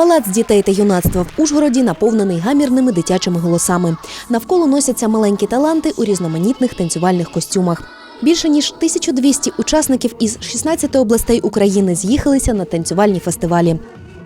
Палац дітей та юнацтва в Ужгороді наповнений гамірними дитячими голосами. Навколо носяться маленькі таланти у різноманітних танцювальних костюмах. Більше ніж 1200 учасників із 16 областей України з'їхалися на танцювальні фестивалі.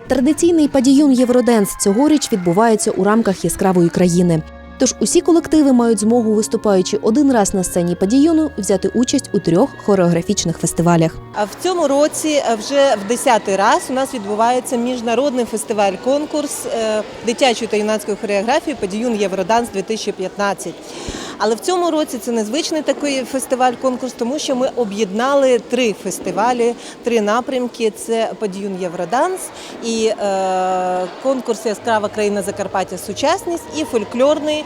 Традиційний падіюн Євроденс цьогоріч відбувається у рамках яскравої країни. Тож усі колективи мають змогу, виступаючи один раз на сцені падіону, взяти участь у трьох хореографічних фестивалях. А в цьому році е, вже в 10-й раз у нас відбувається міжнародний фестиваль-конкурс е, дитячої та юнацької хореографії Падіюн Євроданс 2015. Але в цьому році це незвичний такий фестиваль-конкурс, тому що ми об'єднали три фестивалі, три напрямки: це Подіюн Євроданс і е, конкурс Яскрава країна Закарпаття Сучасність і фольклорний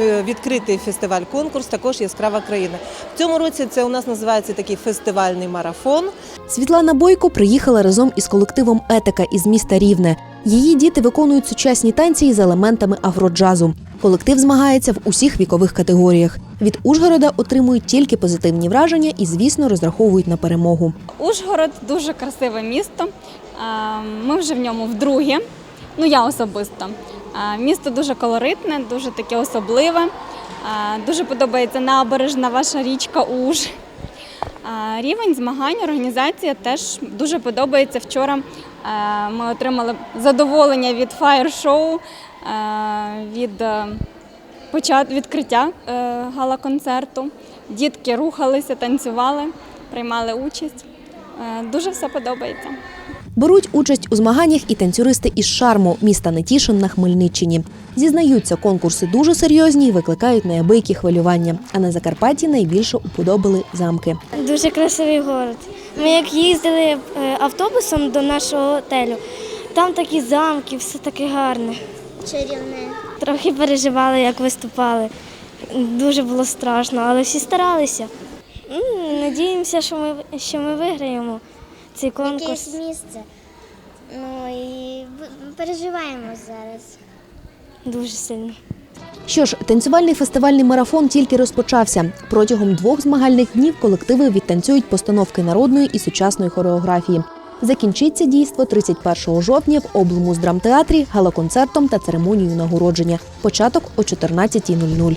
е, відкритий фестиваль-конкурс, також Яскрава країна. В цьому році це у нас називається такий фестивальний марафон. Світлана Бойко приїхала разом із колективом Етика із міста Рівне. Її діти виконують сучасні танці із елементами афроджазу. Колектив змагається в усіх вікових категоріях. Від Ужгорода отримують тільки позитивні враження і, звісно, розраховують на перемогу. Ужгород дуже красиве місто. Ми вже в ньому вдруге. Ну я особисто. Місто дуже колоритне, дуже таке особливе. Дуже подобається набережна ваша річка Уж. Рівень змагань, організація теж дуже подобається. Вчора е, ми отримали задоволення від фаєр-шоу, е, від е, відкриття е, гала-концерту. Дітки рухалися, танцювали, приймали участь. Е, Дуже все подобається. Беруть участь у змаганнях і танцюристи із Шарму, міста Нетішин на Хмельниччині. Зізнаються, конкурси дуже серйозні і викликають неабиякі хвилювання. А на Закарпатті найбільше уподобали замки. Дуже красивий город. Ми як їздили е, автобусом до нашого готелю, там такі замки, все таке гарне. Чарівне. Трохи переживали, як виступали. Дуже було страшно, але всі старалися. М, Надіємося, що ми, що ми виграємо цей конкурс. Якесь місце. Ну і переживаємо зараз. Дуже сильно. Що ж, танцювальний фестивальний марафон тільки розпочався. Протягом двох змагальних днів колективи відтанцюють постановки народної і сучасної хореографії. Закінчиться дійство 31 жовтня в облмуздрамтеатрі галоконцертом та церемонією нагородження. Початок о 14.00.